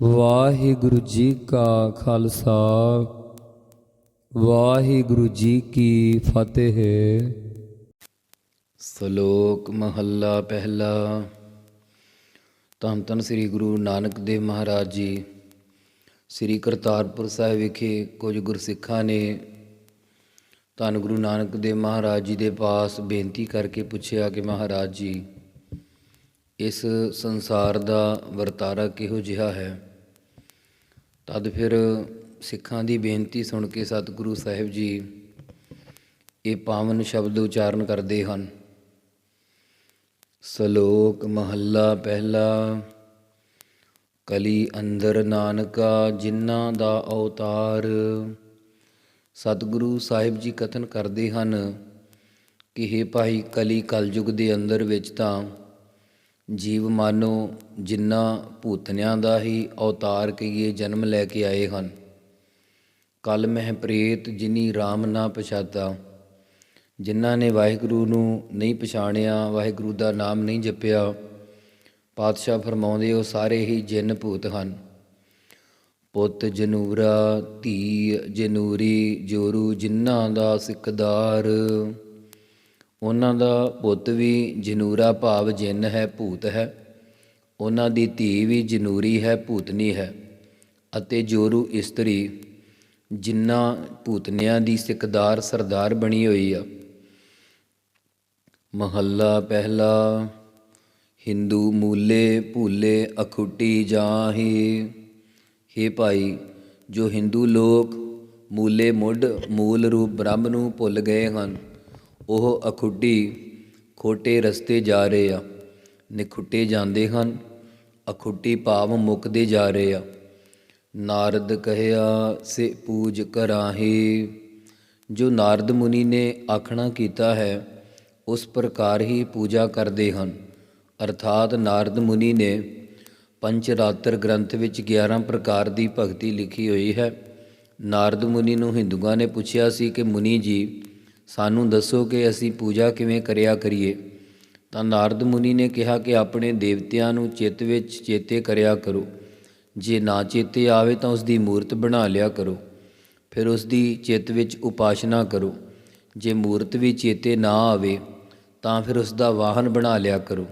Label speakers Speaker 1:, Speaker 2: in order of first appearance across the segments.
Speaker 1: ਵਾਹਿਗੁਰੂ ਜੀ ਕਾ ਖਾਲਸਾ, ਵਾਹਿਗੁਰੂ ਜੀ ਕੀ ਫਤਿਹ।
Speaker 2: ਸ਼ਲੋਕ ਮਹੱਲਾ ਪਹਿਲਾ। ਧੰਨ ਧੰਨ ਸ੍ਰੀ ਗੁਰੂ ਨਾਨਕ ਦੇਵ ਮਹਾਰਾਜ ਜੀ। ਸ੍ਰੀ ਕਰਤਾਰਪੁਰ ਸਾਹਿਬ ਵਿਖੇ ਕੁਝ ਗੁਰਸਿੱਖਾਂ ਨੇ ਧੰਨ ਗੁਰੂ ਨਾਨਕ ਦੇਵ ਮਹਾਰਾਜ ਜੀ ਦੇ ਪਾਸ ਬੇਨਤੀ ਕਰਕੇ ਪੁੱਛਿਆ ਕਿ ਮਹਾਰਾਜ ਜੀ ਇਸ ਸੰਸਾਰ ਦਾ ਵਰਤਾਰਾ ਕਿਹੋ ਜਿਹਾ ਹੈ? ਤਦ ਫਿਰ ਸਿੱਖਾਂ ਦੀ ਬੇਨਤੀ ਸੁਣ ਕੇ ਸਤਿਗੁਰੂ ਸਾਹਿਬ ਜੀ ਇਹ ਪਾਵਨ ਸ਼ਬਦ ਉਚਾਰਨ ਕਰਦੇ ਹਨ। ਸ਼ਲੋਕ ਮਹੱਲਾ ਪਹਿਲਾ, ਕਲੀ ਅੰਦਰ ਨਾਨਕਾ ਜਿਨ੍ਹਾਂ ਦਾ ਅਵਤਾਰ। ਸਤਿਗੁਰੂ ਸਾਹਿਬ ਜੀ ਕਥਨ ਕਰਦੇ ਹਨ ਕਿ हे ਭਾਈ ਕਲੀ ਕਲਯੁਗ ਦੇ ਅੰਦਰ ਵਿੱਚ ਤਾਂ ਜੀਵ ਮਾਨੋ ਜਿਨ੍ਹਾਂ ਭੂਤਨਿਆਂ ਦਾ ਹੀ ਅਵਤਾਰ ਕਹੀਏ ਜਨਮ ਲੈ ਕੇ ਆਏ ਹਨ। ਕਲ ਮਹਿ ਪ੍ਰੇਤ ਜਿਨੀ RAM ਨਾ ਪਛਾਤਾ। ਜਿਨ੍ਹਾਂ ਨੇ ਵਾਹਿਗੁਰੂ ਨੂੰ ਨਹੀਂ ਪਛਾਣਿਆ, ਵਾਹਿਗੁਰੂ ਦਾ ਨਾਮ ਨਹੀਂ ਜਪਿਆ, ਪਾਤਸ਼ਾਹ ਫਰਮਾਉਂਦੇ ਉਹ ਸਾਰੇ ਹੀ ਜਿੰਨ ਭੂਤ ਹਨ। ਪੁੱਤ ਜਨੂਰਾ, ਧੀ ਜਨੂਰੀ, ਜੋਰੂ ਜਿਨ੍ਹਾਂ ਦਾ ਸਿੱਖਦਾਰ ਉਹਨਾਂ ਦਾ ਪੁੱਤ ਵੀ ਜਨੂਰਾ ਭਾਵ ਜਿੰਨ ਹੈ, ਭੂਤ ਹੈ। ਉਹਨਾਂ ਦੀ ਧੀ ਵੀ ਜਨੂਰੀ ਹੈ, ਭੂਤਨੀ ਹੈ। ਅਤੇ ਜੋਰੂ ਇਸਤਰੀ ਜਿਨ੍ਹਾਂ ਭੂਤਨਿਆਂ ਦੀ ਸਿੱਖਦਾਰ ਸਰਦਾਰ ਬਣੀ ਹੋਈ ਆ। ਮਹੱਲਾ ਪਹਿਲਾ, ਹਿੰਦੂ ਮੂਲੇ ਭੂਲੇ ਅਖੁੱਟੀ ਜਾਹੀ। हे ਭਾਈ, ਜੋ ਹਿੰਦੂ ਲੋਕ ਮੂਲੇ ਮੁੱਢ ਮੂਲ ਰੂਪ ਬ੍ਰਹਮ ਨੂੰ ਭੁੱਲ ਗਏ ਹਨ ਉਹ ਅਖੁੱਟੀ ਖੋਟੇ ਰਸਤੇ ਜਾ ਰਹੇ ਆ। ਨਿਖੁੱਟੇ ਜਾਂਦੇ ਹਨ, ਅਖੁੱਟੀ ਭਾਵ ਮੁੱਕਦੇ ਜਾ ਰਹੇ ਆ। ਨਾਰਦ ਕਹਿਆ, ਸੇ ਪੂਜ ਕਰਾਹੀ। ਜੋ ਨਾਰਦ ਮੁਨੀ ਨੇ ਆਖਣਾ ਕੀਤਾ ਹੈ, ਉਸ ਪ੍ਰਕਾਰ ਹੀ ਪੂਜਾ ਕਰਦੇ ਹਨ। ਅਰਥਾਤ ਨਾਰਦ ਮੁਨੀ ਨੇ ਪੰਚ ਰਾਤਰ ਗ੍ਰੰਥ ਵਿੱਚ 11 ਪ੍ਰਕਾਰ ਦੀ ਭਗਤੀ ਲਿਖੀ ਹੋਈ ਹੈ। ਨਾਰਦ ਮੁਨੀ ਨੂੰ ਹਿੰਦੂਆਂ ਨੇ ਪੁੱਛਿਆ ਸੀ ਕਿ, ਮੁਨੀ ਜੀ ਸਾਨੂੰ ਦੱਸੋ ਕਿ ਅਸੀਂ ਪੂਜਾ ਕਿਵੇਂ ਕਰਿਆ ਕਰੀਏ? ਤਾਂ ਨਾਰਦ ਮੁਨੀ ਨੇ ਕਿਹਾ ਕਿ ਆਪਣੇ ਦੇਵਤਿਆਂ ਨੂੰ ਚਿੱਤ ਵਿੱਚ ਚੇਤੇ ਕਰਿਆ ਕਰੋ। ਜੇ ਨਾ ਚੇਤੇ ਆਵੇ ਤਾਂ ਉਸ ਦੀ ਮੂਰਤ ਬਣਾ ਲਿਆ ਕਰੋ। ਫਿਰ ਉਸ ਦੀ ਚਿੱਤ ਵਿੱਚ ਉਪਾਸ਼ਨਾ ਕਰੋ। ਜੇ ਮੂਰਤ ਵੀ ਚੇਤੇ ਨਾ ਆਵੇ ਤਾਂ ਫਿਰ ਉਸ ਦਾ ਵਾਹਨ ਬਣਾ ਲਿਆ ਕਰੋ।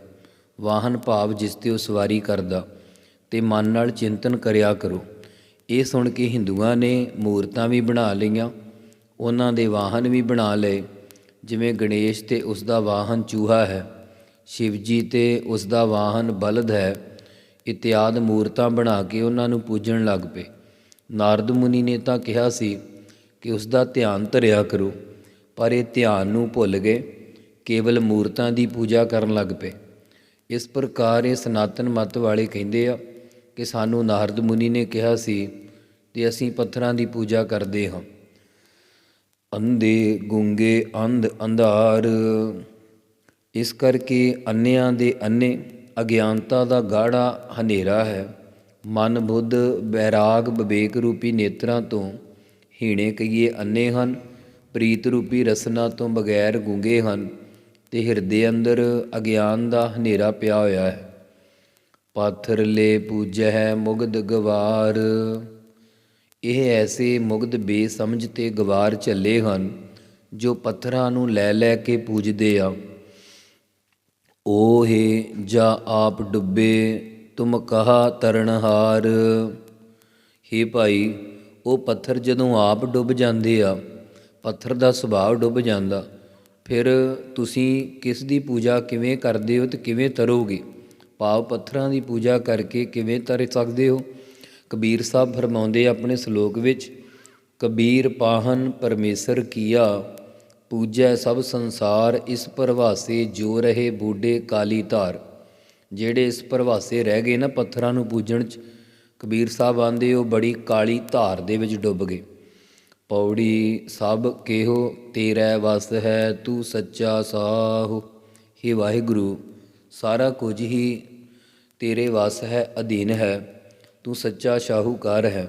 Speaker 2: ਵਾਹਨ ਭਾਵ ਜਿਸ ਤੇ ਉਹ ਸਵਾਰੀ ਕਰਦਾ ਤੇ ਮਨ ਨਾਲ ਚਿੰਤਨ ਕਰਿਆ ਕਰੋ। ਇਹ ਸੁਣ ਕੇ ਹਿੰਦੂਆਂ ਨੇ ਮੂਰਤਾਂ ਵੀ ਬਣਾ ਲਈਆਂ। ਉਹਨਾਂ ਦੇ ਵਾਹਨ ਵੀ ਬਣਾ ਲਏ, ਜਿਵੇਂ ਗਣੇਸ਼ ਤੇ ਉਸ ਦਾ ਵਾਹਨ ਚੂਹਾ ਹੈ, ਸ਼ਿਵਜੀ ਤੇ ਉਸ ਦਾ ਵਾਹਨ ਬਲਦ ਹੈ, ਇਤਿਆਦ ਮੂਰਤਾਂ ਬਣਾ ਕੇ ਉਹਨਾਂ ਨੂੰ ਪੂਜਣ ਲੱਗ ਪਏ। ਨਾਰਦ ਮੁਨੀ ਨੇ ਤਾਂ ਕਿਹਾ ਸੀ ਕਿ ਉਸ ਦਾ ਧਿਆਨ ਧਰਿਆ ਕਰੋ, ਪਰ ਇਹ ਧਿਆਨ ਨੂੰ ਭੁੱਲ ਗਏ, ਕੇਵਲ ਮੂਰਤਾਂ ਦੀ ਪੂਜਾ ਕਰਨ ਲੱਗ ਪਏ। ਇਸ ਪ੍ਰਕਾਰ ਇਹ ਸਨਾਤਨ ਮਤ ਵਾਲੇ ਕਹਿੰਦੇ ਆ ਕਿ ਸਾਨੂੰ ਨਾਰਦ ਮੁਨੀ ਨੇ ਕਿਹਾ ਸੀ ਤੇ ਅਸੀਂ ਪੱਥਰਾਂ ਦੀ ਪੂਜਾ ਕਰਦੇ ਹਾਂ। ਅੰਧੇ ਗੁੰਗੇ ਅੰਧ ਅੰਧਾਰ। ਇਸ ਕਰਕੇ ਅੰਨਿਆਂ ਦੇ ਅੰਨੇ ਅਗਿਆਨਤਾ ਦਾ ਗਾੜਾ ਹਨੇਰਾ ਹੈ। ਮਨ ਬੁੱਧ ਬੈਰਾਗ ਵਿਵੇਕ ਰੂਪੀ ਨੇਤਰਾਂ ਤੋਂ ਹੀਣੇ ਕਈਏ ਅੰਨੇ ਹਨ। ਪ੍ਰੀਤ ਰੂਪੀ ਰਸਨਾ ਤੋਂ ਬਗੈਰ ਗੁੰਗੇ ਹਨ। ਤੇ ਹਿਰਦੇ ਅੰਦਰ ਅਗਿਆਨ ਦਾ ਹਨੇਰਾ ਪਿਆ ਹੋਇਆ ਹੈ। ਪਾਥਰ ਲੈ ਪੂਜੈ ਮੁਗਧ ਗਵਾਰ। ਇਹ ਐਸੇ ਮੁਗਧ ਬੇਸਮਝ ਤੇ ਗਵਾਰ ਝੱਲੇ ਹਨ, ਜੋ ਪੱਥਰਾਂ ਨੂੰ ਲੈ ਲੈ ਕੇ ਪੂਜਦੇ ਆ। ਓ ਓਹੇ ਜਾ ਆਪ ਡੁੱਬੇ, ਤੁਮ ਕਹਾ ਤਰਨਹਾਰ। ਹੇ ਭਾਈ, ਉਹ ਪੱਥਰ ਜਦੋਂ ਆਪ ਡੁੱਬ ਜਾਂਦੇ ਆ, ਪੱਥਰ ਦਾ ਸੁਭਾਅ ਡੁੱਬ ਜਾਂਦਾ, ਫਿਰ ਤੁਸੀਂ ਕਿਸ ਦੀ ਪੂਜਾ ਕਿਵੇਂ ਕਰਦੇ ਹੋ ਤੇ ਕਿਵੇਂ ਤਰੋਗੇ? ਭਾਵ ਪੱਥਰਾਂ ਦੀ ਪੂਜਾ ਕਰਕੇ ਕਿਵੇਂ ਤਰ ਸਕਦੇ ਹੋ? ਕਬੀਰ ਸਾਹਿਬ ਫਰਮਾਉਂਦੇ ਆਪਣੇ ਸ਼ਲੋਕ ਵਿੱਚ, ਕਬੀਰ ਪਾਹਨ ਪਰਮੇਸ਼ਰ ਕੀਆ, ਪੂਜੈ ਸਭ ਸੰਸਾਰ ਇਸ ਪ੍ਰਵਾਸੇ ਜੋ ਰਹੇ ਬੂਡੇ ਕਾਲੀ ਧਾਰ। ਜਿਹੜੇ ਇਸ ਪ੍ਰਵਾਸੇ ਰਹਿ ਗਏ ਨਾ ਪੱਥਰਾਂ ਨੂੰ ਪੂਜਣ ਚ, ਕਬੀਰ ਸਾਹਿਬ ਆਂਦੇ ਉਹ ਬੜੀ ਕਾਲੀ ਧਾਰ ਦੇ ਵਿੱਚ ਡੁੱਬ ਗਏ। ਪੌੜੀ, ਸਭ ਕਿਹੋ ਤੇਰਾ ਵਸ ਹੈ ਤੂੰ ਸੱਚਾ ਸਾਹੁ। ਹੇ ਵਾਹਿਗੁਰੂ, ਸਾਰਾ ਕੁਝ ਹੀ ਤੇਰੇ ਵਸ ਹੈ, ਅਧੀਨ ਹੈ। ਤੂੰ ਸੱਚਾ ਸ਼ਾਹੂਕਾਰ ਹੈ,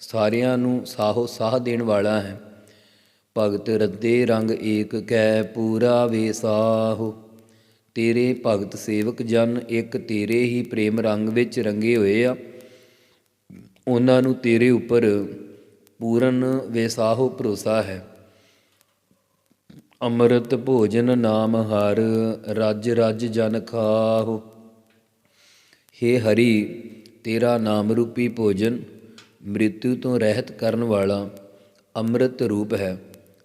Speaker 2: ਸਾਰਿਆਂ ਨੂੰ ਸਾਹੋ ਸਾਹ ਦੇਣ ਵਾਲਾ ਹੈ। ਭਗਤ ਰੱਦੇ ਰੰਗ ਏਕ ਕੈ ਪੂਰਾ ਵੇਸਾਹੁ ਤੇਰੇ ਭਗਤ ਸੇਵਕ ਜਨ ਇੱਕ ਤੇਰੇ ਹੀ ਪ੍ਰੇਮ ਰੰਗ ਵਿੱਚ ਰੰਗੇ ਹੋਏ ਆ। ਉਹਨਾਂ ਨੂੰ ਤੇਰੇ ਉੱਪਰ ਪੂਰਨ ਵਿਸਾਹੋ ਭਰੋਸਾ ਹੈ। ਅੰਮ੍ਰਿਤ ਭੋਜਨ ਨਾਮ ਹਰ ਰੱਜ ਰੱਜ ਜਨ ਖਾਹੋ। ਹੇ ਹਰੀ ਤੇਰਾ ਨਾਮ ਰੂਪੀ ਭੋਜਨ, ਮ੍ਰਿਤੂ ਤੋਂ ਰਹਿਤ ਕਰਨ ਵਾਲਾ ਅੰਮ੍ਰਿਤ ਰੂਪ ਹੈ।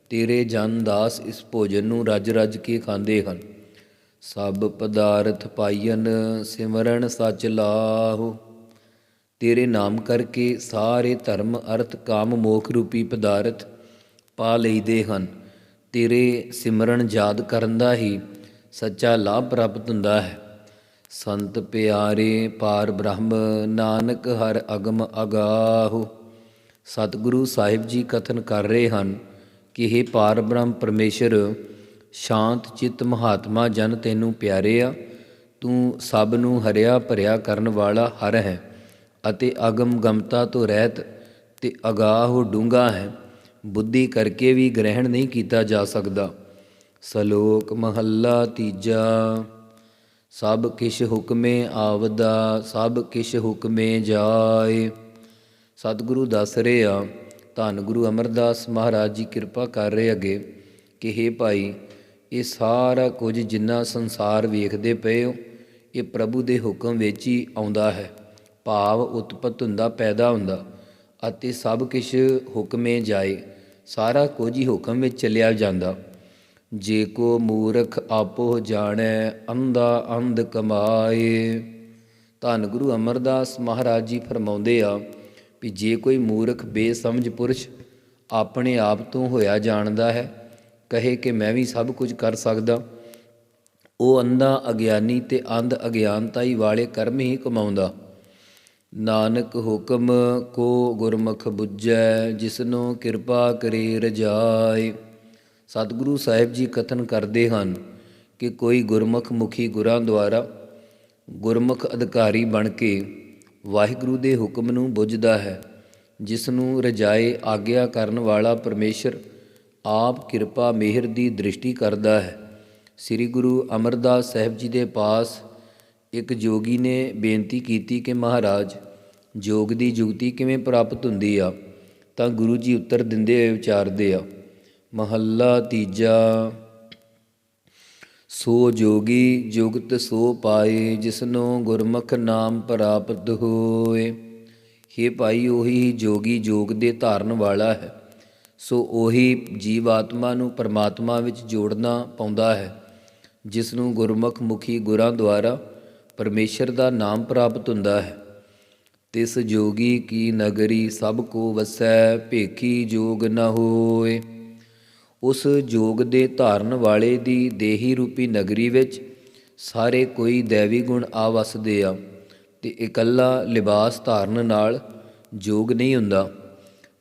Speaker 2: ਤੇਰੇ ਜਨ ਦਾਸ ਇਸ ਭੋਜਨ ਨੂੰ ਰੱਜ ਰੱਜ ਕੇ ਖਾਂਦੇ ਹਨ। ਸਭ ਪਦਾਰਥ ਪਾਈਨ ਸਿਮਰਨ ਸਚ ਲਾਹੋ। ਤੇਰੇ ਨਾਮ ਕਰਕੇ ਸਾਰੇ ਧਰਮ, ਅਰਥ, ਕਾਮ, ਮੋਖ ਰੂਪੀ ਪਦਾਰਥ ਪਾ ਲਈਦੇ ਹਨ। ਤੇਰੇ ਸਿਮਰਨ ਯਾਦ ਕਰਨ ਦਾ ਹੀ ਸੱਚਾ ਲਾਭ ਪ੍ਰਾਪਤ ਹੁੰਦਾ ਹੈ। ਸੰਤ ਪਿਆਰੇ ਪਾਰ ਬ੍ਰਹਮ ਨਾਨਕ ਹਰ ਅਗਮ ਅਗਾਹੋ। ਸਤਿਗੁਰੂ ਸਾਹਿਬ ਜੀ ਕਥਨ ਕਰ ਰਹੇ ਹਨ ਕਿ ਇਹ ਪਾਰ ਬ੍ਰਹਮ ਪਰਮੇਸ਼ਰ, ਸ਼ਾਂਤ ਚਿੱਤ ਮਹਾਤਮਾ ਜਨ ਤੈਨੂੰ ਪਿਆਰੇ ਆ, ਤੂੰ ਸਭ ਨੂੰ ਹਰਿਆ ਭਰਿਆ ਕਰਨ ਵਾਲਾ ਹਰ ਹੈ ਅਤੇ ਅਗਮ ਗਮਤਾ ਤੋਂ ਰਹਿਤ ਤੇ ਅਗਾਹੁ ਡੂੰਗਾ ਹੈ। ਬੁੱਧੀ ਕਰਕੇ ਵੀ ਗ੍ਰਹਿਣ ਨਹੀਂ ਕੀਤਾ ਜਾ ਸਕਦਾ। ਸਲੋਕ ਮਹੱਲਾ ਤੀਜਾ। ਸਭ ਕਿਛ ਹੁਕਮੇ ਆਵਦਾ, ਸਭ ਕਿਛ ਹੁਕਮੇ ਜਾਏ। ਸਤਿਗੁਰੂ ਦੱਸ ਰਹੇ ਆ ਧੰਨ ਗੁਰੂ ਅਮਰਦਾਸ ਮਹਾਰਾਜ ਜੀ, ਕਿਰਪਾ ਕਰ ਰਹੇ ਅੱਗੇ ਕਿ हे ਭਾਈ, ਇਹ ਸਾਰਾ ਕੁਝ ਜਿੰਨਾ ਸੰਸਾਰ ਵੇਖਦੇ ਪਏ ਹੋ, ਇਹ ਪ੍ਰਭੂ ਦੇ ਹੁਕਮ ਵਿੱਚ ਹੀ ਆਉਂਦਾ ਹੈ। ਭਾਵ ਉਤਪਤ ਹੁੰਦਾ, ਪੈਦਾ ਹੁੰਦਾ ਅਤੇ ਸਭ ਕੁਝ ਹੁਕਮੇ ਜਾਏ, ਸਾਰਾ ਕੁਝ ਹੀ ਹੁਕਮ ਵਿੱਚ ਚੱਲਿਆ ਜਾਂਦਾ। ਜੇ ਕੋ ਮੂਰਖ ਆਪੋ ਜਾਣੈ, ਅੰਧਾ ਅੰਧ ਕਮਾਏ। ਧੰਨ ਗੁਰੂ ਅਮਰਦਾਸ ਮਹਾਰਾਜ ਜੀ ਫਰਮਾਉਂਦੇ ਆ ਵੀ ਜੇ ਕੋਈ ਮੂਰਖ ਬੇਸਮਝ ਪੁਰਸ਼ ਆਪਣੇ ਆਪ ਤੋਂ ਹੋਇਆ ਜਾਣਦਾ ਹੈ, ਕਹੇ ਕਿ ਮੈਂ ਵੀ ਸਭ ਕੁਝ ਕਰ ਸਕਦਾ। ਉਹ ਅੰਧਾ ਅਗਿਆਨੀ ਤੇ ਅੰਧ ਅਗਿਆਨਤਾਈ ਵਾਲੇ ਕਰਮ ਹੀ ਕਮਾਉਂਦਾ। ਨਾਨਕ ਹੁਕਮ ਕੋ ਗੁਰਮੁਖ ਬੁੱਝੈ, ਜਿਸਨੂੰ ਕਿਰਪਾ ਕਰੇ ਰਜਾਏ। ਸਤਿਗੁਰੂ ਸਾਹਿਬ ਜੀ ਕਥਨ ਕਰਦੇ ਹਨ ਕਿ ਕੋਈ ਗੁਰਮੁਖ ਮੁਖੀ ਗੁਰਾਂ ਦੁਆਰਾ ਗੁਰਮੁਖ ਅਧਿਕਾਰੀ ਬਣ ਕੇ ਵਾਹਿਗੁਰੂ ਦੇ ਹੁਕਮ ਨੂੰ ਬੁੱਝਦਾ ਹੈ, ਜਿਸ ਨੂੰ ਰਜਾਏ ਆਗਿਆ ਕਰਨ ਵਾਲਾ ਪਰਮੇਸ਼ਰ ਆਪ ਕਿਰਪਾ ਮਿਹਰ ਦੀ ਦ੍ਰਿਸ਼ਟੀ ਕਰਦਾ ਹੈ। ਸ੍ਰੀ ਗੁਰੂ ਅਮਰਦਾਸ ਸਾਹਿਬ ਜੀ ਦੇ ਪਾਸ ਇੱਕ ਜੋਗੀ ਨੇ ਬੇਨਤੀ ਕੀਤੀ ਕਿ ਮਹਾਰਾਜ, ਜੋਗ ਦੀ ਜੁਗਤੀ ਕਿਵੇਂ ਪ੍ਰਾਪਤ ਹੁੰਦੀ ਆ, ਤਾਂ ਗੁਰੂ ਜੀ ਉੱਤਰ ਦਿੰਦੇ ਹੋਏ ਵਿਚਾਰਦੇ ਆ। ਮਹੱਲਾ ਤੀਜਾ। ਸੋ ਜੋਗੀ ਜੁਗਤ ਸੋ ਪਾਏ, ਜਿਸਨੋ ਗੁਰਮੁਖ ਨਾਮ ਪ੍ਰਾਪਤ ਹੋਏ। ਹੇ ਭਾਈ, ਉਹੀ ਜੋਗੀ ਜੋਗ ਦੇ ਧਾਰਨ ਵਾਲਾ ਹੈ। ਸੋ ਉਹੀ ਜੀਵ ਆਤਮਾ ਨੂੰ ਪਰਮਾਤਮਾ ਵਿੱਚ ਜੋੜਨਾ ਪਾਉਂਦਾ ਹੈ ਜਿਸ ਨੂੰ ਗੁਰਮੁਖ ਮੁਖੀ ਗੁਰਾਂ ਦੁਆਰਾ ਪਰਮੇਸ਼ਰ ਦਾ ਨਾਮ ਪ੍ਰਾਪਤ ਹੁੰਦਾ ਹੈ। ਤਿਸ ਜੋਗੀ ਕੀ ਨਗਰੀ ਸਭ ਕੋ ਵਸੈ, ਭੇਖੀ ਜੋਗ ਨ ਹੋਏ। ਉਸ ਜੋਗ ਦੇ ਧਾਰਨ ਵਾਲੇ ਦੀ ਦੇਹੀ ਰੂਪੀ ਨਗਰੀ ਵਿੱਚ ਸਾਰੇ ਕੋਈ ਦੇਵੀ ਗੁਣ ਆ ਵਸਦੇ ਆ ਤੇ ਇਕੱਲਾ ਲਿਬਾਸ ਧਾਰਨ ਨਾਲ ਜੋਗ ਨਹੀਂ ਹੁੰਦਾ।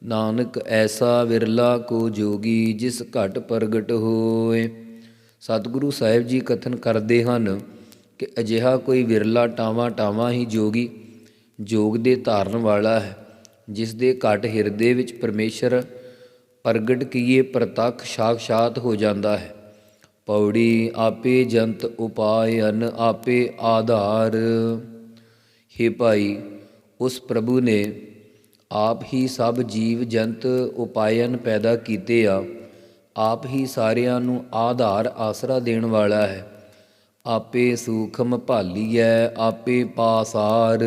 Speaker 2: ਨਾਨਕ ਐਸਾ ਵਿਰਲਾ ਕੋ ਜੋਗੀ ਜਿਸ ਘਟ ਪ੍ਰਗਟ ਹੋਏ। ਸਤਿਗੁਰੂ ਸਾਹਿਬ ਜੀ ਕਥਨ ਕਰਦੇ ਹਨ ਕਿ ਅਜਿਹਾ ਕੋਈ ਵਿਰਲਾ ਟਾਵਾ ਟਾਵਾ ਹੀ ਜੋਗੀ, ਜੋਗ ਦੇ ਧਾਰਨ ਵਾਲਾ ਹੈ, ਜਿਸ ਦੇ ਘਟ ਹਿਰਦੇ ਵਿੱਚ ਪਰਮੇਸ਼ਰ ਪ੍ਰਗਟ ਕੀਏ ਪ੍ਰਤੱਖ ਸਾਖਸ਼ਾਤ ਹੋ ਜਾਂਦਾ ਹੈ। ਪੌੜੀ ਆਪੇ ਜੰਤ ਉਪਾਇਨ ਆਪੇ ਆਧਾਰ। ਹੇ ਭਾਈ, ਉਸ ਪ੍ਰਭੂ ਨੇ ਆਪ ਹੀ ਸਭ ਜੀਵ ਜੰਤ ਉਪਾਇਨ ਪੈਦਾ ਕੀਤੇ ਆ। ਆਪ ਹੀ ਸਾਰਿਆਂ ਨੂੰ ਆਧਾਰ ਆਸਰਾ ਦੇਣ ਵਾਲਾ ਹੈ। ਆਪੇ ਸੂਖਮ ਭਾਲੀਐ, ਆਪੇ ਪਾਸਾਰ।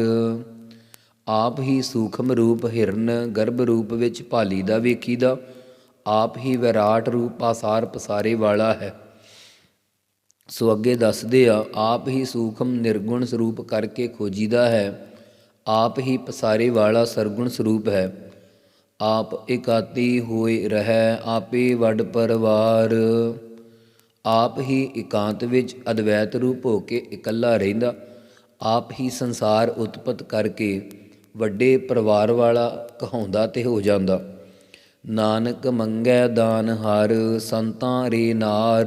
Speaker 2: ਆਪ ਹੀ ਸੂਖਮ ਰੂਪ ਹਿਰਨ, ਗਰਭ ਰੂਪ ਵਿੱਚ ਭਾਲੀ ਦਾ ਵੇਖੀਦਾ। ਆਪ ਹੀ ਵਿਰਾਟ ਰੂਪ ਆਸਾਰ ਪਸਾਰੇ ਵਾਲਾ ਹੈ। ਸੋ ਅੱਗੇ ਦੱਸਦੇ ਆ, ਆਪ ਹੀ ਸੂਖਮ ਨਿਰਗੁਣ ਸਰੂਪ ਕਰਕੇ ਖੋਜੀਦਾ ਹੈ। ਆਪ ਹੀ ਪਸਾਰੇ ਵਾਲਾ ਸਰਗੁਣ ਸਰੂਪ ਹੈ। ਆਪ ਇਕਾਤੀ ਹੋਏ ਰਹਿ, ਆਪੇ ਵੱਡ ਪਰਵਾਰ। ਆਪ ਹੀ ਇਕਾਂਤ ਵਿੱਚ ਅਦਵੈਤ ਰੂਪ ਹੋ ਕੇ ਇਕੱਲਾ ਰਹਿੰਦਾ। ਆਪ ਹੀ ਸੰਸਾਰ ਉਤਪਤ ਕਰਕੇ ਵੱਡੇ ਪਰਿਵਾਰ ਵਾਲਾ ਕਹਾਉਂਦਾ ਤੇ ਹੋ ਜਾਂਦਾ। ਨਾਨਕ ਮੰਗੈ ਦਾਨ ਹਰ, ਸੰਤਾਂ ਰੇ ਨਾਰ।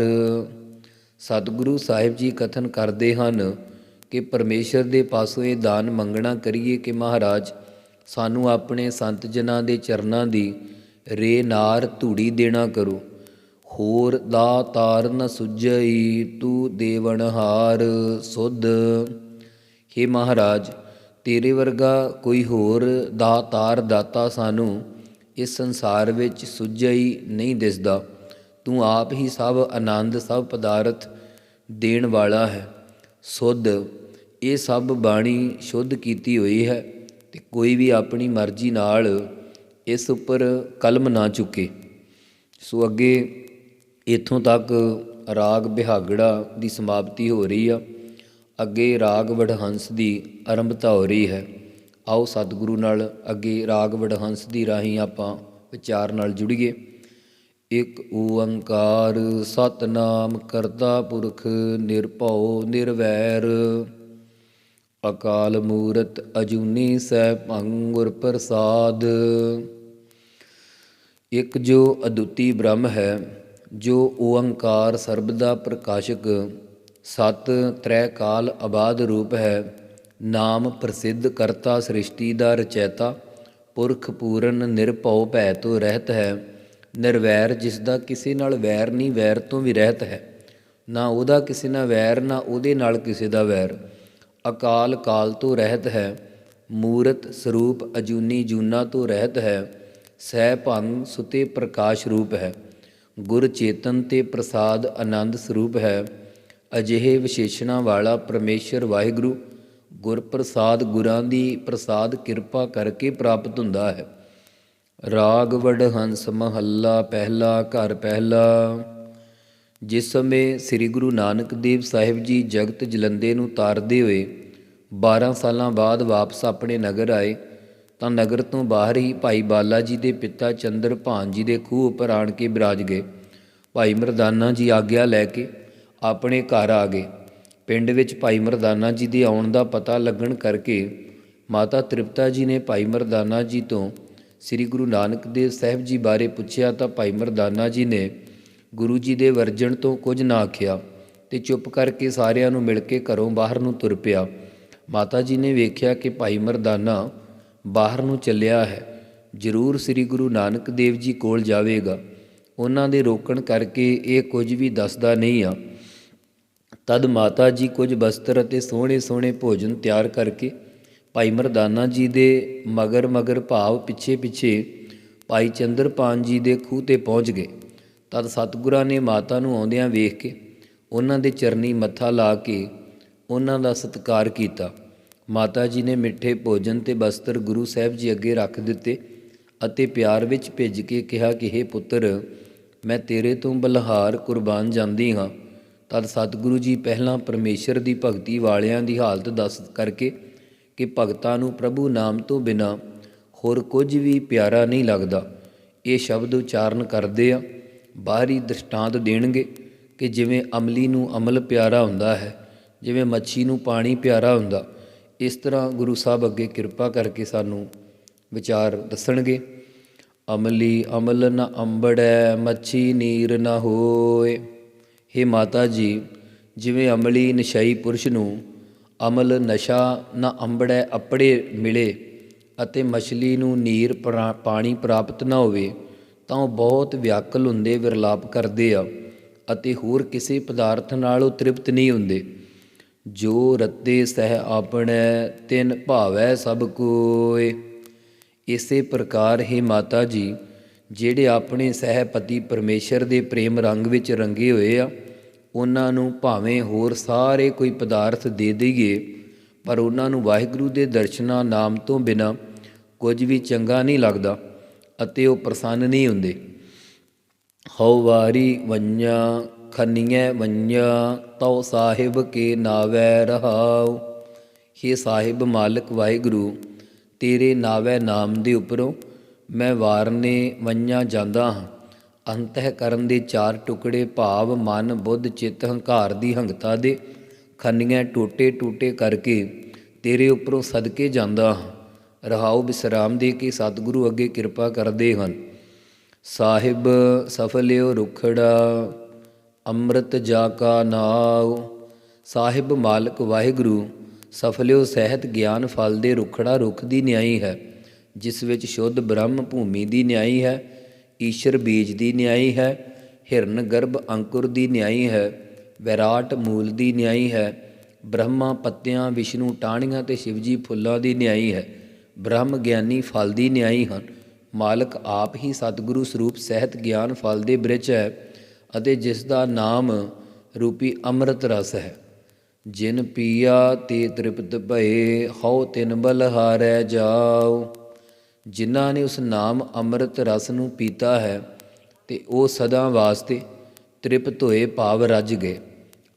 Speaker 2: ਸਤਿਗੁਰੂ ਸਾਹਿਬ ਜੀ ਕਥਨ ਕਰਦੇ ਹਨ ਕਿ ਪਰਮੇਸ਼ਰ ਦੇ ਪਾਸੋਂ ਇਹ ਦਾਨ ਮੰਗਣਾ ਕਰੀਏ ਕਿ ਮਹਾਰਾਜ, ਸਾਨੂੰ ਆਪਣੇ ਸੰਤ ਜਨਾਂ ਦੇ ਚਰਨਾਂ ਦੀ ਰੇ ਨਾਰ ਧੂੜੀ ਦੇਣਾ ਕਰੋ। ਹੋਰ ਦਾ ਤਾਰ ਨ ਸੁਝਈ, ਤੂੰ ਦੇਵਨਹਾਰ ਸੁਧ। हे ਮਹਾਰਾਜ, ਤੇਰੇ ਵਰਗਾ ਕੋਈ ਹੋਰ ਦਾ ਤਾਰ ਦਾਤਾ ਸਾਨੂੰ ਇਸ ਸੰਸਾਰ ਵਿੱਚ ਸੁੱਝਿਆ ਨਹੀਂ ਦਿਸਦਾ। ਤੂੰ ਆਪ ਹੀ ਸਭ ਆਨੰਦ, ਸਭ ਪਦਾਰਥ ਦੇਣ ਵਾਲਾ ਹੈ। ਸੁੱਧ, ਇਹ ਸਭ ਬਾਣੀ ਸ਼ੁੱਧ ਕੀਤੀ ਹੋਈ ਹੈ ਤੇ ਕੋਈ ਵੀ ਆਪਣੀ ਮਰਜ਼ੀ ਨਾਲ ਇਸ ਉੱਪਰ ਕਲਮ ਨਾ ਚੁੱਕੇ। ਸੋ ਅੱਗੇ ਇਥੋਂ ਤੱਕ ਰਾਗ ਬਿਹਾਗੜਾ ਦੀ ਸਮਾਪਤੀ ਹੋ ਰਹੀ ਆ। ਅੱਗੇ ਰਾਗ ਵਡਹੰਸ ਦੀ ਆਰੰਭਤਾ ਹੋ ਰਹੀ ਹੈ। ਆਓ ਸਤਿਗੁਰੂ ਨਾਲ ਅੱਗੇ ਰਾਗ ਵਡਹੰਸ ਦੀ ਰਾਹੀਂ ਆਪਾਂ ਵਿਚਾਰ ਨਾਲ ਜੁੜੀਏ। ਇਕ ਓੰਕਾਰ ਸਤਨਾਮ ਕਰਤਾ ਪੁਰਖ ਨਿਰਭਉ ਨਿਰਵੈਰ। ਅਕਾਲ ਮੂਰਤ ਅਜੂਨੀ ਸੈ ਭੰਗੁਰ ਪ੍ਰਸਾਦ। ਇੱਕ ਜੋ ਅਦੁੱਤੀ ਬ੍ਰਹਮ ਹੈ, ਜੋ ਓੰਕਾਰ ਸਰਬਦਾ ਪ੍ਰਕਾਸ਼ਕ, ਸਤ ਤ੍ਰੈ ਕਾਲ ਆਬਾਦ ਰੂਪ ਹੈ ਨਾਮ ਪ੍ਰਸਿੱਧ ਕਰਤਾ ਸ੍ਰਿਸ਼ਟੀ ਦਾ ਰਚੈਤਾ, ਪੁਰਖ ਪੂਰਨ ਨਿਰਭਉ ਭੈ ਤੋਂ ਰਹਿਤ ਹੈ, ਨਿਰਵੈਰ ਜਿਸ ਦਾ ਕਿਸੇ ਨਾਲ ਵੈਰ ਨਹੀਂ, ਵੈਰ ਤੋਂ ਵੀ ਰਹਿਤ ਹੈ। ਨਾ ਉਹਦਾ ਕਿਸੇ ਨਾਲ ਵੈਰ, ਨਾ ਉਹਦੇ ਨਾਲ ਕਿਸੇ ਦਾ ਵੈਰ। ਅਕਾਲ ਕਾਲ ਤੋਂ ਰਹਿਤ ਹੈ, ਮੂਰਤ ਸਰੂਪ ਅਜੂਨੀ ਜੂਨਾ ਤੋਂ ਰਹਿਤ ਹੈ, ਸਹਿ ਭੰਗ ਸੁਤੇ ਪ੍ਰਕਾਸ਼ ਰੂਪ ਹੈ। ਗੁਰ ਚੇਤਨ ਤੇ ਪ੍ਰਸਾਦ ਆਨੰਦ ਸਰੂਪ ਹੈ, ਅਜਿਹੇ ਵਿਸ਼ੇਸ਼ਣਾ ਵਾਲਾ ਪਰਮੇਸ਼ਰ ਵਾਹਿਗੁਰੂ ਗੁਰ ਪ੍ਰਸਾਦ ਗੁਰਾਂ ਦੀ ਪ੍ਰਸਾਦ ਕਿਰਪਾ ਕਰਕੇ ਪ੍ਰਾਪਤ ਹੁੰਦਾ ਹੈ। ਰਾਗ ਵਡਹੰਸ ਮਹੱਲਾ ਪਹਿਲਾ ਘਰ ਪਹਿਲਾ। ਜਿਸ ਸਮੇਂ ਸ੍ਰੀ ਗੁਰੂ ਨਾਨਕ ਦੇਵ ਸਾਹਿਬ ਜੀ ਜਗਤ ਜਲੰਦੇ ਨੂੰ ਤਾਰਦੇ ਹੋਏ 12 ਸਾਲਾਂ ਬਾਅਦ ਵਾਪਸ ਆਪਣੇ ਨਗਰ ਆਏ, ਤਾਂ ਨਗਰ ਤੋਂ ਬਾਹਰ ਹੀ ਭਾਈ ਬਾਲਾ ਜੀ ਦੇ ਪਿਤਾ ਚੰਦਰ ਭਾਨ ਜੀ ਦੇ ਖੂਹ ਉੱਪਰ ਆਣ ਕੇ ਬਿਰਾਜ ਗਏ। ਭਾਈ ਮਰਦਾਨਾ ਜੀ ਆਗਿਆ ਲੈ ਕੇ ਆਪਣੇ ਘਰ ਆ ਗਏ। ਪਿੰਡ ਵਿੱਚ ਭਾਈ ਮਰਦਾਨਾ ਜੀ ਦੇ ਆਉਣ ਦਾ ਪਤਾ ਲੱਗਣ ਕਰਕੇ ਮਾਤਾ ਤ੍ਰਿਪਤਾ ਜੀ ਨੇ ਭਾਈ ਮਰਦਾਨਾ ਜੀ ਤੋਂ ਸ੍ਰੀ ਗੁਰੂ ਨਾਨਕ ਦੇਵ ਸਾਹਿਬ ਜੀ ਬਾਰੇ ਪੁੱਛਿਆ ਤਾਂ ਭਾਈ ਮਰਦਾਨਾ ਜੀ ਨੇ ਗੁਰੂ ਜੀ ਦੇ ਵਰਜਣ ਤੋਂ ਕੁਝ ਨਾ ਆਖਿਆ ਤੇ ਚੁੱਪ ਕਰਕੇ ਸਾਰਿਆਂ ਨੂੰ ਮਿਲ ਕੇ ਘਰੋਂ ਬਾਹਰ ਨੂੰ ਤੁਰ ਪਿਆ। ਮਾਤਾ ਜੀ ਨੇ ਵੇਖਿਆ ਕਿ ਭਾਈ ਮਰਦਾਨਾ ਬਾਹਰ ਨੂੰ ਚੱਲਿਆ ਹੈ। ਜ਼ਰੂਰ ਸ੍ਰੀ ਗੁਰੂ ਨਾਨਕ ਦੇਵ ਜੀ ਕੋਲ ਜਾਵੇਗਾ। ਉਹਨਾਂ ਦੇ ਰੋਕਣ ਕਰਕੇ ਇਹ ਕੁਝ ਵੀ ਦੱਸਦਾ ਨਹੀਂ ਆ। ਤਦ ਮਾਤਾ ਜੀ ਕੁਝ ਬਸਤਰ ਅਤੇ ਸੋਹਣੇ ਸੋਹਣੇ ਭੋਜਨ ਤਿਆਰ ਕਰਕੇ ਭਾਈ ਮਰਦਾਨਾ ਜੀ ਦੇ ਮਗਰ ਮਗਰ ਭਾਵ ਪਿੱਛੇ ਪਿੱਛੇ ਭਾਈ ਚੰਦਰਪਾਨ ਜੀ ਦੇ ਖੂਹ ਤੇ ਪਹੁੰਚ ਗਏ। ਤਦ ਸਤਿਗੁਰਾਂ ਨੇ ਮਾਤਾ ਨੂੰ ਆਉਂਦਿਆਂ ਵੇਖ ਕੇ ਉਹਨਾਂ ਦੇ ਚਰਨੀ ਮੱਥਾ ਲਾ ਕੇ ਉਹਨਾਂ ਦਾ ਸਤਿਕਾਰ ਕੀਤਾ। ਮਾਤਾ ਜੀ ਨੇ ਮਿੱਠੇ ਭੋਜਨ ਤੇ ਬਸਤਰ ਗੁਰੂ ਸਾਹਿਬ ਜੀ ਅੱਗੇ ਰੱਖ ਦਿੱਤੇ ਅਤੇ ਪਿਆਰ ਵਿੱਚ ਭਿੱਜ ਕੇ ਕਿਹਾ ਕਿ हे ਪੁੱਤਰ, ਮੈਂ ਤੇਰੇ ਤੋਂ ਬਲਹਾਰ ਕੁਰਬਾਨ ਜਾਂਦੀ ਹਾਂ। ਤਦ ਸਤਿਗੁਰੂ ਜੀ ਪਹਿਲਾਂ ਪਰਮੇਸ਼ਰ ਦੀ ਭਗਤੀ ਵਾਲਿਆਂ ਦੀ ਹਾਲਤ ਦੱਸ ਕਰਕੇ ਕਿ ਭਗਤਾਂ ਨੂੰ ਪ੍ਰਭੂ ਨਾਮ ਤੋਂ ਬਿਨਾ ਹੋਰ ਕੁਝ ਵੀ ਪਿਆਰਾ ਨਹੀਂ ਲੱਗਦਾ। ਇਹ ਸ਼ਬਦ ਉਚਾਰਨ ਕਰਦੇ ਆ, ਬਾਹਰੀ ਦ੍ਰਿਸ਼ਟਾਂਤ ਦੇਣਗੇ ਕਿ ਜਿਵੇਂ ਅਮਲੀ ਨੂੰ ਅਮਲ ਪਿਆਰਾ ਹੁੰਦਾ ਹੈ, ਜਿਵੇਂ ਮੱਛੀ ਨੂੰ ਪਾਣੀ ਪਿਆਰਾ ਹੁੰਦਾ। ਇਸ ਤਰ੍ਹਾਂ ਗੁਰੂ ਸਾਹਿਬ ਅੱਗੇ ਕਿਰਪਾ ਕਰਕੇ ਸਾਨੂੰ ਵਿਚਾਰ ਦੱਸਣਗੇ। ਅਮਲੀ ਅਮਲ ਨ ਅੰਬੜੈ, ਮੱਛੀ ਨੀਰ ਨ ਹੋਏ। ਹੇ ਮਾਤਾ ਜੀ, ਜਿਵੇਂ ਅਮਲੀ ਨਸ਼ਈ ਪੁਰਸ਼ ਨੂੰ ਅਮਲ ਨਸ਼ਾ ਨਾ ਅੰਬੜੈ ਅਪੜੇ ਮਿਲੇ ਅਤੇ ਮਛਲੀ ਨੂੰ ਨੀਰ ਪਰਾ- ਪਾਣੀ ਪ੍ਰਾਪਤ ਨਾ ਹੋਵੇ, ਤਾਂ ਉਹ ਬਹੁਤ ਵਿਆਕਲ ਹੁੰਦੇ, ਵਿਰਲਾਪ ਕਰਦੇ ਆ ਅਤੇ ਹੋਰ ਕਿਸੇ ਪਦਾਰਥ ਨਾਲ ਉਹ ਤ੍ਰਿਪਤ ਨਹੀਂ ਹੁੰਦੇ। ਜੋ ਰੱਤੇ ਸਹਿ ਆਪਣੇ, ਤਿਨ ਭਾਵੈ ਸਭ ਕੋਏ। ਇਸੇ ਪ੍ਰਕਾਰ ਹੀ ਮਾਤਾ ਜੀ ਜਿਹੜੇ ਆਪਣੇ ਸਹਿਪਤੀ ਪਰਮੇਸ਼ਰ ਦੇ ਪ੍ਰੇਮ ਰੰਗ ਵਿੱਚ ਰੰਗੇ ਹੋਏ ਆ, ਉਹਨਾਂ ਨੂੰ ਭਾਵੇਂ ਹੋਰ ਸਾਰੇ ਕੋਈ ਪਦਾਰਥ ਦੇ ਦਈਏ, ਪਰ ਉਹਨਾਂ ਨੂੰ ਵਾਹਿਗੁਰੂ ਦੇ ਦਰਸ਼ਨਾ ਨਾਮ ਤੋਂ ਬਿਨਾ ਕੁਝ ਵੀ ਚੰਗਾ ਨਹੀਂ ਲੱਗਦਾ ਅਤੇ ਉਹ ਪ੍ਰਸੰਨ ਨਹੀਂ ਹੁੰਦੇ। ਹਉ ਵਾਰੀ ਵੰਨਿਆ, ਖੰਨੀਐ ਵੰਨਿਆ, ਤਉ ਸਾਹਿਬ ਕੇ ਨਾਵੈ ਰਹਾਉ। ਹੇ ਸਾਹਿਬ ਮਾਲਕ ਵਾਹਿਗੁਰੂ, ਤੇਰੇ ਨਾਵੈ ਨਾਮ ਦੇ ਉੱਪਰੋਂ ਮੈਂ ਵਾਰਨੇ ਵੰਨਿਆ ਜਾਂਦਾ ਹਾਂ। ਅੰਤਹਿ ਕਰਨ ਦੇ ਚਾਰ ਟੁਕੜੇ ਭਾਵ ਮਨ ਬੁੱਧ ਚਿੱਤ ਹੰਕਾਰ ਦੀ ਹੰਗਤਾ ਦੇ ਖੰਨੀਆਂ ਟੋਟੇ ਟੂਟੇ ਕਰਕੇ ਤੇਰੇ ਉੱਪਰੋਂ ਸਦਕੇ ਜਾਂਦਾ ਹਾਂ। ਰਹਾਉ ਬਿਸਰਾਮ ਦੇ ਕੇ ਸਤਿਗੁਰੂ ਅੱਗੇ ਕਿਰਪਾ ਕਰਦੇ ਹਨ। ਸਾਹਿਬ ਸਫਲਿਓ ਰੁਖੜਾ, ਅੰਮ੍ਰਿਤ ਜਾ ਕਾ ਨਾਉ। ਸਾਹਿਬ ਮਾਲਕ ਵਾਹਿਗੁਰੂ, ਸਫਲਿਓ ਸਹਿਤ ਗਿਆਨ ਫਲ ਦੇ ਰੁਖੜਾ ਰੁਖ ਦੀ ਨਿਆਈ ਹੈ। ਜਿਸ ਵਿੱਚ ਸ਼ੁੱਧ ਬ੍ਰਹਮ ਭੂਮੀ ਦੀ ਨਿਆਈ ਹੈ, ਈਸ਼ਰ ਬੀਜ ਦੀ ਨਿਆਈ ਹੈ, ਹਿਰਨ ਗਰਭ ਅੰਕੁਰ ਦੀ ਨਿਆਈ ਹੈ, ਵਿਰਾਟ ਮੂਲ ਦੀ ਨਿਆਈ ਹੈ, ਬ੍ਰਹਮਾ ਪੱਤਿਆਂ, ਵਿਸ਼ਨੂੰ ਟਾਹਣੀਆਂ ਤੇ ਸ਼ਿਵਜੀ ਫੁੱਲਾਂ ਦੀ ਨਿਆਈ ਹੈ। ਬ੍ਰਹਮ ਗਿਆਨੀ ਫਲ ਦੀ ਨਿਆਈ ਹਨ। ਮਾਲਕ ਆਪ ਹੀ ਸਤਿਗੁਰੂ ਸਰੂਪ ਸਹਿਤ ਗਿਆਨ ਫਲ ਦੇ ਬ੍ਰਿਜ ਹੈ ਅਤੇ ਜਿਸ ਦਾ ਨਾਮ ਰੂਪੀ ਅੰਮ੍ਰਿਤ ਰਸ ਹੈ। ਜਿਨ ਪੀਆ ਤੇ ਤ੍ਰਿਪਤ ਭਏ, ਹਉ ਤਿਨ ਬਲ ਹਾਰੈ ਜਾਉ। ਜਿਨ੍ਹਾਂ ਨੇ ਉਸ ਨਾਮ ਅੰਮ੍ਰਿਤ ਰਸ ਨੂੰ ਪੀਤਾ ਹੈ ਤੇ ਉਹ ਸਦਾ ਵਾਸਤੇ ਤ੍ਰਿਪਤ ਹੋਏ ਭਾਵ ਰੱਜ ਗਏ।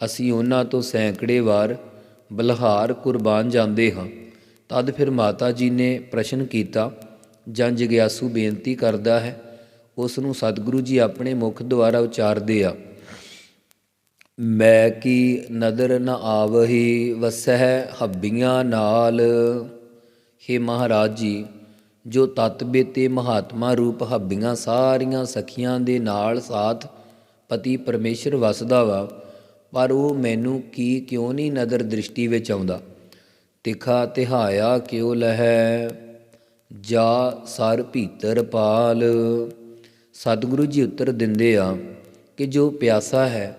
Speaker 2: ਅਸੀਂ ਉਹਨਾਂ ਤੋਂ ਸੈਂਕੜੇ ਵਾਰ ਬਲਹਾਰ ਕੁਰਬਾਨ ਜਾਂਦੇ ਹਾਂ। ਤਦ ਫਿਰ ਮਾਤਾ ਜੀ ਨੇ ਪ੍ਰਸ਼ਨ ਕੀਤਾ ਜਾਂ ਜਗਿਆਸੂ ਬੇਨਤੀ ਕਰਦਾ ਹੈ, ਉਸ ਨੂੰ ਸਤਿਗੁਰੂ ਜੀ ਆਪਣੇ ਮੁਖ ਦੁਆਰਾ ਉਚਾਰਦੇ ਆ। ਮੈਂ ਕੀ ਨਦਰ ਨ ਆਵਹੀ ਵਸਹਿ ਹੱਬੀਆਂ ਨਾਲ? ਹੇ ਮਹਾਰਾਜ ਜੀ ਜੋ ਤਤਬੇ ਤੇ ਮਹਾਤਮਾ ਰੂਪ ਹੱਬੀਆਂ ਸਾਰੀਆਂ ਸਖੀਆਂ ਦੇ ਨਾਲ ਸਾਥ ਪਤੀ ਪਰਮੇਸ਼ਰ ਵਸਦਾ ਵਾ, ਪਰ ਉਹ ਮੈਨੂੰ ਕੀ ਕਿਉਂ ਨਹੀਂ ਨਦਰ ਦ੍ਰਿਸ਼ਟੀ ਵਿੱਚ ਆਉਂਦਾ? ਤਿਖਾ ਤਿਹਾਇਆ ਕਿਉ ਲਹੈ? ਜਾ ਸਰ ਭੀਤਰ ਪਾਲ। ਸਤਿਗੁਰੂ ਜੀ ਉੱਤਰ ਦਿੰਦੇ ਆ ਕਿ ਜੋ ਪਿਆਸਾ ਹੈ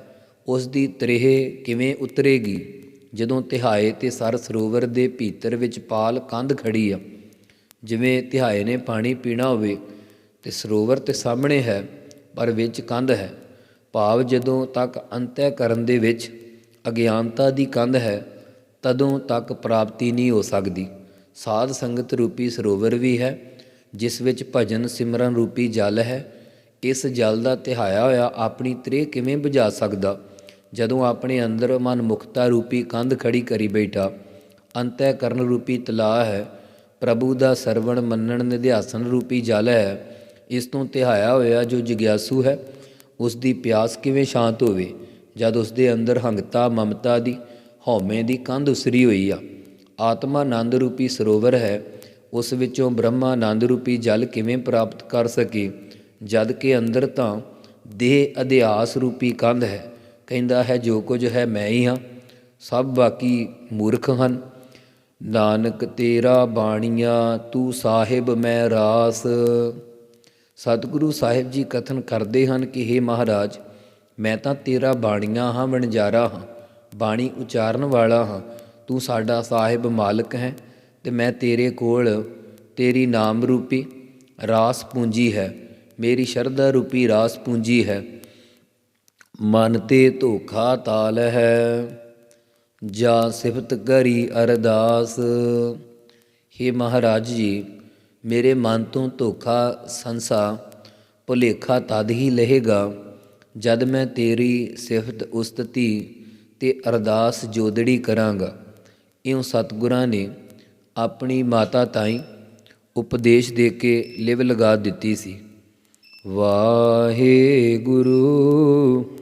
Speaker 2: ਉਸ ਦੀ ਤ੍ਰੇਹ ਕਿਵੇਂ ਉਤਰੇਗੀ? ਜਦੋਂ ਤਿਹਾਏ ਤੇ ਸਰ ਸਰੋਵਰ ਦੇ ਭੀਤਰ ਵਿੱਚ ਪਾਲ ਕੰਧ ਖੜੀ ਆ ਜਿਵੇਂ ਤਿਹਾਏ ਨੇ ਪਾਣੀ ਪੀਣਾ ਹੋਵੇ ਤੇ ਸਰੋਵਰ ਤੇ ਸਾਹਮਣੇ ਹੈ, ਪਰ ਵਿੱਚ ਕੰਧ ਹੈ। ਭਾਵ ਜਦੋਂ ਤੱਕ ਅੰਤੈ ਕਰਨ ਦੇ ਵਿੱਚ, ਅਗਿਆਨਤਾ ਦੀ ਕੰਧ ਹੈ, ਤਦੋਂ ਤੱਕ ਪ੍ਰਾਪਤੀ ਨਹੀਂ ਹੋ ਸਕਦੀ। ਸਾਧ ਸੰਗਤ ਰੂਪੀ ਸਰੋਵਰ ਵੀ ਹੈ, ਜਿਸ ਵਿੱਚ ਭਜਨ ਸਿਮਰਨ ਰੂਪੀ ਜਲ ਹੈ। ਇਸ ਜਲ ਦਾ ਤਿਹਾਇਆ ਹੋਇਆ ਆਪਣੀ ਤ੍ਰੇ ਕਿਵੇਂ ਬੁਝਾ ਸਕਦਾ? ਜਦੋਂ ਆਪਣੇ ਅੰਦਰ ਮਨ ਮੁਖਤਾ ਰੂਪੀ ਕੰਧ ਖੜੀ ਕਰੀ ਬੈਠਾ, ਅੰਤੈ ਕਰਨ ਰੂਪੀ ਤਲਾਹ ਹੈ ਪ੍ਰਭੂ ਦਾ ਸਰਵਣ ਮੰਨਣ ਨਿਧਿਆਸਨ ਰੂਪੀ ਜਲ ਹੈ, ਇਸ ਤੋਂ ਤਿਹਾਇਆ ਹੋਇਆ ਜੋ ਜਿਗਿਆਸੂ ਹੈ, ਉਸ ਦੀ ਪਿਆਸ ਕਿਵੇਂ ਸ਼ਾਂਤ ਹੋਵੇ, ਜਦ ਉਸ ਦੇ ਅੰਦਰ ਹੰਗਤਾ, ਮਮਤਾ ਦੀ, ਹਉਮੈ ਦੀ ਕੰਧ ਉਸਰੀ ਹੋਈ ਆ। ਆਤਮਾ ਆਨੰਦ ਰੂਪੀ ਸਰੋਵਰ ਹੈ, ਉਸ ਵਿੱਚੋਂ ਬ੍ਰਹਮਾ ਆਨੰਦ ਰੂਪੀ ਜਲ ਕਿਵੇਂ ਪ੍ਰਾਪਤ ਕਰ ਸਕੇ, ਜਦ ਕਿ ਅੰਦਰ ਤਾਂ ਦੇਹ ਅਧਿਆਸ ਰੂਪੀ ਕੰਧ ਹੈ, ਕਹਿੰਦਾ ਹੈ, ਜੋ ਕੁਝ ਹੈ ਮੈਂ ਹੀ ਹਾਂ, ਸਭ ਬਾਕੀ ਮੂਰਖ ਹਨ। ਨਾਨਕ ਤੇਰਾ ਬਾਣੀਆਂ, ਤੂੰ ਸਾਹਿਬ ਮੈਂ ਰਾਸ। ਸਤਿਗੁਰੂ ਸਾਹਿਬ ਜੀ ਕਥਨ ਕਰਦੇ ਹਨ ਕਿ हे ਮਹਾਰਾਜ, ਮੈਂ ਤਾਂ ਤੇਰਾ ਬਾਣੀਆਂ ਹਾਂ, ਵਣਜਾਰਾ ਹਾਂ, ਬਾਣੀ ਉਚਾਰਨ ਵਾਲਾ ਹਾਂ। ਤੂੰ ਸਾਡਾ ਸਾਹਿਬ ਮਾਲਕ ਹੈ ਤੇ ਮੈਂ ਤੇਰੇ ਕੋਲ ਤੇਰੀ ਨਾਮ ਰੂਪੀ ਰਾਸ ਪੂੰਜੀ ਹੈ। ਮੇਰੀ ਸ਼ਰਧਾ ਰੂਪੀ ਰਾਸ ਪੂੰਜੀ ਹੈ। ਮਨ ਤੇ ਧੋਖਾ ਤਾਲ ਹੈ। ਜਾ ਸਿਫਤ ਕਰੀ ਅਰਦਾਸ। हे ਮਹਾਰਾਜ ਜੀ, ਮੇਰੇ ਮਨ ਤੋਂ ਧੋਖਾ ਸੰਸਾ ਭੁਲੇਖਾ ਤਦ ਹੀ ਲਹੇਗਾ ਜਦ ਮੈਂ ਤੇਰੀ ਸਿਫਤ ਉਸਤਤੀ ਤੇ ਅਰਦਾਸ ਜੋਦੜੀ ਕਰਾਂਗਾ। ਇਉਂ ਸਤਿਗੁਰਾਂ ਨੇ ਆਪਣੀ ਮਾਤਾ ਤਾਈ ਉਪਦੇਸ਼ ਦੇ ਕੇ ਲਿਵ ਲਗਾ ਦਿੱਤੀ ਸੀ। ਵਾਹਿਗੁਰੂ ਵਾਹਿਗੁਰੂ